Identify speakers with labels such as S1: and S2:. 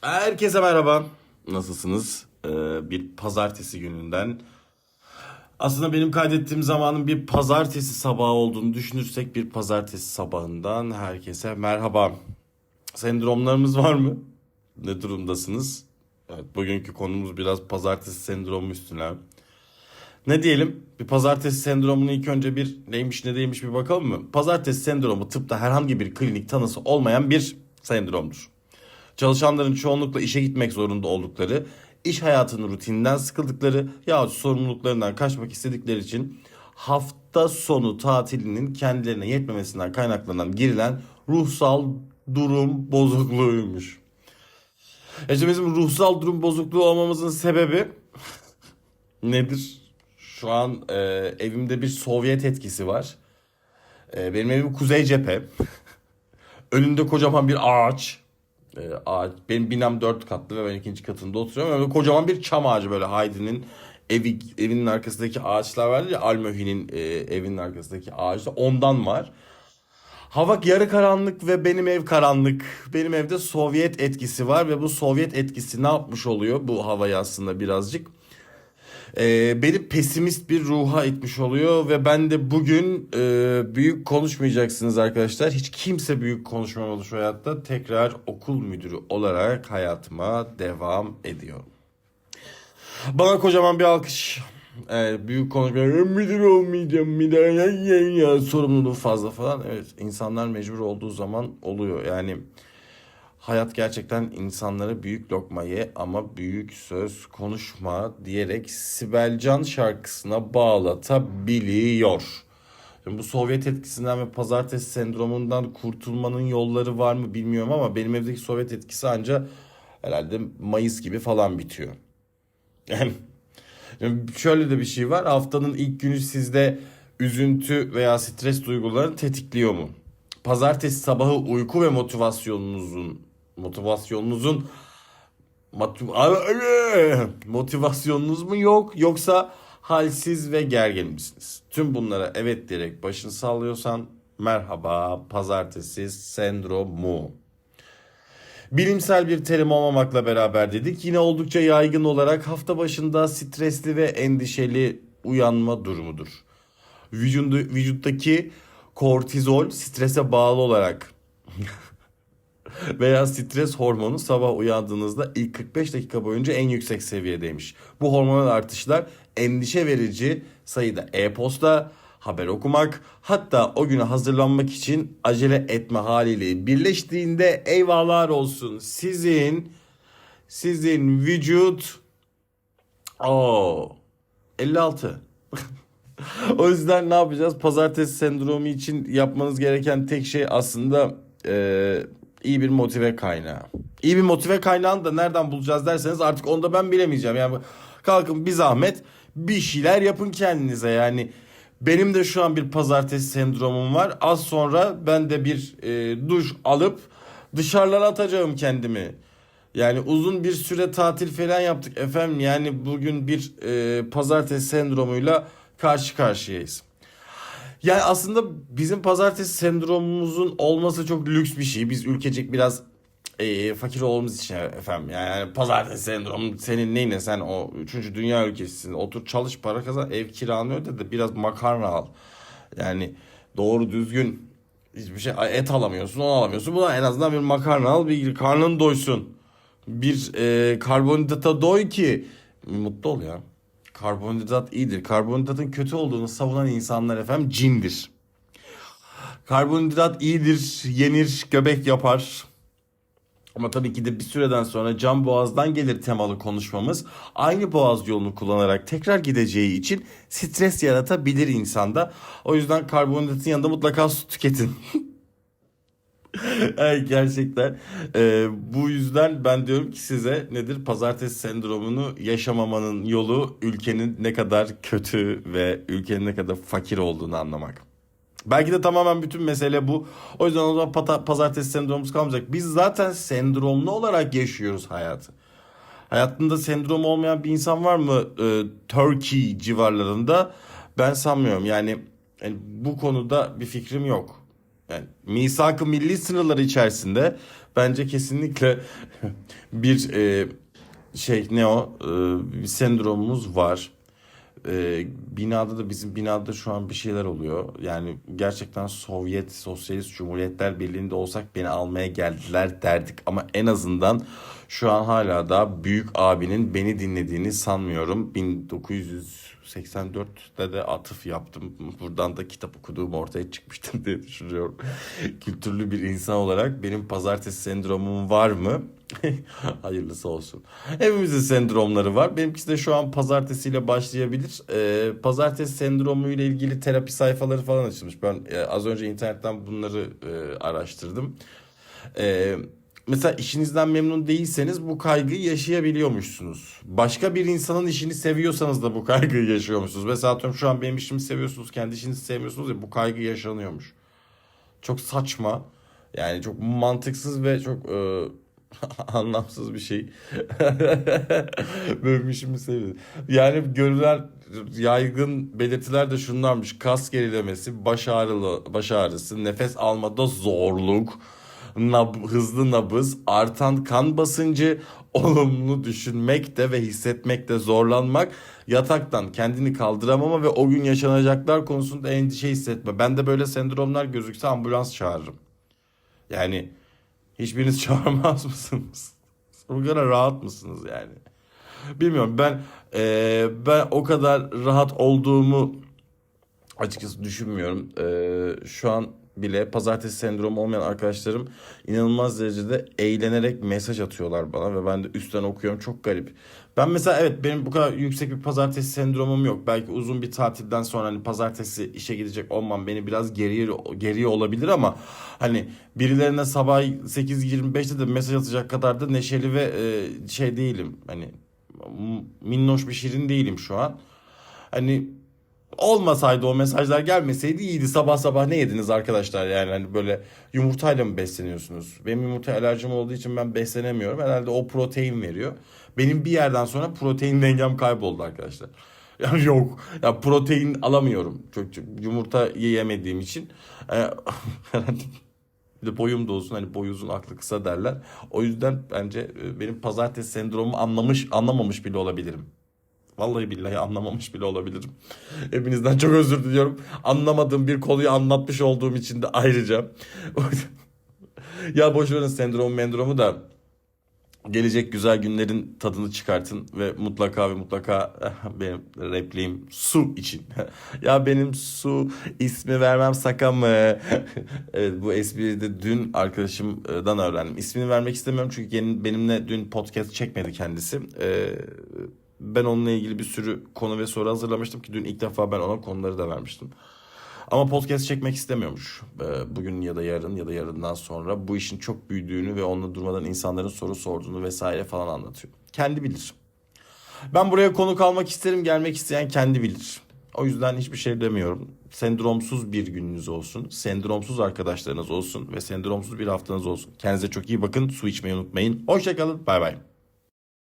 S1: Herkese merhaba. Nasılsınız? Ee, bir pazartesi gününden. Aslında benim kaydettiğim zamanın bir pazartesi sabahı olduğunu düşünürsek bir pazartesi sabahından herkese merhaba. Sendromlarımız var mı? Ne durumdasınız? Evet, bugünkü konumuz biraz pazartesi sendromu üstüne. Ne diyelim? Bir pazartesi sendromunu ilk önce bir neymiş ne değilmiş bir bakalım mı? Pazartesi sendromu tıpta herhangi bir klinik tanısı olmayan bir sendromdur. Çalışanların çoğunlukla işe gitmek zorunda oldukları, iş hayatının rutininden sıkıldıkları yahut sorumluluklarından kaçmak istedikleri için hafta sonu tatilinin kendilerine yetmemesinden kaynaklanan girilen ruhsal durum bozukluğuymuş. E bizim ruhsal durum bozukluğu olmamızın sebebi nedir? Şu an e, evimde bir Sovyet etkisi var. E, benim evim kuzey cephe. Önünde kocaman bir ağaç. E, ağaç. Benim binam dört katlı ve ben ikinci katında oturuyorum. Öyle kocaman bir çam ağacı böyle Haydi'nin evi, evinin arkasındaki ağaçlar vardı ya Almöhi'nin e, evinin arkasındaki ağaçta ondan var. Hava yarı karanlık ve benim ev karanlık. Benim evde Sovyet etkisi var ve bu Sovyet etkisi ne yapmış oluyor bu havayı aslında birazcık? Ee, beni pesimist bir ruha itmiş oluyor ve ben de bugün e, büyük konuşmayacaksınız arkadaşlar. Hiç kimse büyük konuşmamalı şu hayatta. Tekrar okul müdürü olarak hayatıma devam ediyorum. Bana kocaman bir alkış. Evet, büyük konuşma. Müdür olmayacağım daha ya, ya, ya. Sorumluluğu fazla falan. Evet insanlar mecbur olduğu zaman oluyor. Yani hayat gerçekten insanlara büyük lokma ye ama büyük söz konuşma diyerek Sibelcan şarkısına bağlatabiliyor. Şimdi bu Sovyet etkisinden ve pazartesi sendromundan kurtulmanın yolları var mı bilmiyorum ama benim evdeki Sovyet etkisi anca herhalde Mayıs gibi falan bitiyor. Yani şöyle de bir şey var. Haftanın ilk günü sizde üzüntü veya stres duygularını tetikliyor mu? Pazartesi sabahı uyku ve motivasyonunuzun motivasyonunuzun motiv- motivasyonunuz mu yok yoksa halsiz ve gergin misiniz? Tüm bunlara evet diyerek başını sallıyorsan merhaba pazartesi sendromu. Bilimsel bir terim olmamakla beraber dedik. Yine oldukça yaygın olarak hafta başında stresli ve endişeli uyanma durumudur. Vücudu, vücuttaki kortizol strese bağlı olarak veya stres hormonu sabah uyandığınızda ilk 45 dakika boyunca en yüksek seviyedeymiş. Bu hormonal artışlar endişe verici sayıda e-posta, haber okumak, hatta o güne hazırlanmak için acele etme haliyle birleştiğinde eyvahlar olsun. Sizin sizin vücut o 56 o yüzden ne yapacağız? Pazartesi sendromu için yapmanız gereken tek şey aslında e, iyi bir motive kaynağı. İyi bir motive kaynağını da nereden bulacağız derseniz artık onu da ben bilemeyeceğim. Yani kalkın bir zahmet bir şeyler yapın kendinize yani. Benim de şu an bir pazartesi sendromum var. Az sonra ben de bir e, duş alıp dışarılara atacağım kendimi. Yani uzun bir süre tatil falan yaptık efendim. Yani bugün bir e, pazartesi sendromuyla karşı karşıyayız. Yani aslında bizim pazartesi sendromumuzun olması çok lüks bir şey. Biz ülkecek biraz e, fakir olduğumuz için efendim. Yani pazartesi sendromu senin neyine sen o 3. dünya ülkesisin. Otur çalış para kazan ev kiranı öde de biraz makarna al. Yani doğru düzgün hiçbir şey et alamıyorsun onu alamıyorsun. Buna en azından bir makarna al bir karnın doysun. Bir e, karbonhidrata doy ki mutlu ol ya. Karbonhidrat iyidir. Karbonhidratın kötü olduğunu savunan insanlar efendim cindir. Karbonhidrat iyidir, yenir, göbek yapar. Ama tabii ki de bir süreden sonra cam boğazdan gelir temalı konuşmamız. Aynı boğaz yolunu kullanarak tekrar gideceği için stres yaratabilir insanda. O yüzden karbonhidratın yanında mutlaka su tüketin. Evet, gerçekten Ee, bu yüzden ben diyorum ki size nedir pazartesi sendromunu yaşamamanın yolu ülkenin ne kadar kötü ve ülkenin ne kadar fakir olduğunu anlamak. Belki de tamamen bütün mesele bu. O yüzden o zaman pata- pazartesi sendromumuz kalmayacak. Biz zaten sendromlu olarak yaşıyoruz hayatı. Hayatında sendrom olmayan bir insan var mı e, Turkey civarlarında? Ben sanmıyorum. Yani, yani bu konuda bir fikrim yok. Yani misak-ı milli sınırları içerisinde bence kesinlikle bir e, şey ne o e, bir sendromumuz var. E, binada da bizim binada şu an bir şeyler oluyor. Yani gerçekten Sovyet Sosyalist Cumhuriyetler Birliği'nde olsak beni almaya geldiler derdik. Ama en azından şu an hala da büyük abinin beni dinlediğini sanmıyorum. 1984'te de atıf yaptım. Buradan da kitap okuduğum ortaya çıkmıştır diye düşünüyorum. Kültürlü bir insan olarak benim pazartesi sendromum var mı? Hayırlısı olsun. Hepimizin sendromları var. Benimkisi de şu an pazartesiyle başlayabilir. Ee, pazartesi sendromu ile ilgili terapi sayfaları falan açılmış. Ben e, az önce internetten bunları e, araştırdım. Ee, mesela işinizden memnun değilseniz bu kaygıyı yaşayabiliyormuşsunuz. Başka bir insanın işini seviyorsanız da bu kaygıyı yaşıyormuşsunuz. Mesela atıyorum şu an benim işimi seviyorsunuz, kendi işinizi sevmiyorsunuz ya bu kaygı yaşanıyormuş. Çok saçma. Yani çok mantıksız ve çok e, anlamsız bir şey. İşimi seviyorum. Yani görülen yaygın belirtiler de şunlarmış. Kas gerilemesi, baş ağrılı, baş ağrısı, nefes almada zorluk, nab- hızlı nabız, artan kan basıncı, olumlu düşünmekte ve hissetmekte zorlanmak, yataktan kendini kaldıramama ve o gün yaşanacaklar konusunda endişe hissetme. Ben de böyle sendromlar gözükse ambulans çağırırım. Yani hiçbiriniz çağırmaz mısınız? Bu kadar rahat mısınız yani? Bilmiyorum ben eee, ben o kadar rahat olduğumu açıkçası düşünmüyorum. Eee, şu an bile pazartesi sendromu olmayan arkadaşlarım inanılmaz derecede eğlenerek mesaj atıyorlar bana ve ben de üstten okuyorum çok garip. Ben mesela evet benim bu kadar yüksek bir pazartesi sendromum yok. Belki uzun bir tatilden sonra hani pazartesi işe gidecek olmam beni biraz geriye geriye olabilir ama hani birilerine sabah 8.25'te de mesaj atacak kadar da neşeli ve e, şey değilim. Hani minnoş bir şirin değilim şu an. Hani olmasaydı o mesajlar gelmeseydi iyiydi. Sabah sabah ne yediniz arkadaşlar yani hani böyle yumurtayla mı besleniyorsunuz? Benim yumurta alerjim olduğu için ben beslenemiyorum. Herhalde o protein veriyor. Benim bir yerden sonra protein dengem kayboldu arkadaşlar. Yani yok. Ya protein alamıyorum. Çok, çok yumurta yiyemediğim için. Ee, herhalde bir de boyum da uzun hani boy uzun aklı kısa derler. O yüzden bence e, benim pazartesi sendromumu anlamış anlamamış bile olabilirim. Vallahi billahi anlamamış bile olabilirim. Hepinizden çok özür diliyorum. Anlamadığım bir konuyu anlatmış olduğum için de ayrıca. ya boş verin sendrom mendromu da gelecek güzel günlerin tadını çıkartın ve mutlaka ve mutlaka benim repliğim su için. ya benim su ismi vermem saka mı? evet bu espriyi de dün arkadaşımdan öğrendim. İsmini vermek istemiyorum çünkü benimle dün podcast çekmedi kendisi. Ee, ben onunla ilgili bir sürü konu ve soru hazırlamıştım ki dün ilk defa ben ona konuları da vermiştim. Ama podcast çekmek istemiyormuş. Ee, Bugün ya da yarın ya da yarından sonra bu işin çok büyüdüğünü ve onunla durmadan insanların soru sorduğunu vesaire falan anlatıyor. Kendi bilir. Ben buraya konuk almak isterim, gelmek isteyen kendi bilir. O yüzden hiçbir şey demiyorum. Sendromsuz bir gününüz olsun. Sendromsuz arkadaşlarınız olsun ve sendromsuz bir haftanız olsun. Kendinize çok iyi bakın. Su içmeyi unutmayın. Hoşçakalın. Bay bay.